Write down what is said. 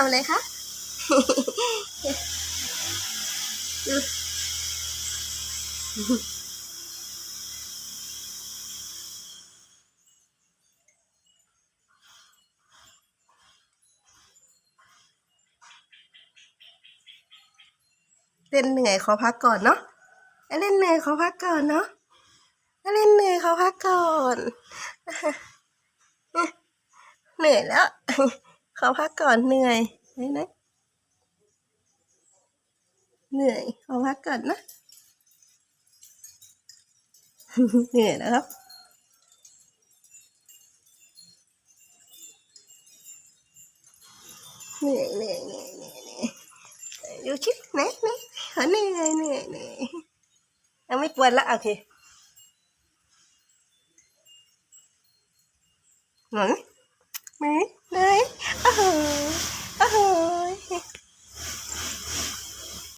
ทำอะไรคะเล่นเหนื่อยขอพักก่อนเนาะเล่นเหนื่อยขอพักก่อนเนาะเล่นเหนื่อยขอพักก่อน เหนื่อยแล้ว ขอพักก่อนเหนื่อยไหนไหนเหนื่อยขอพักก่อนนะ เหนื่อยแล้วครับเหนื่อยเหนื่อยเหนื่อยเหนื่อยเหนื่อยดูชิไหนไหนขอเหนื่อยเหนื่อยเหนื่อยเอาไม่ปวดละโอเคหนุน ไหมไหมโอ้โห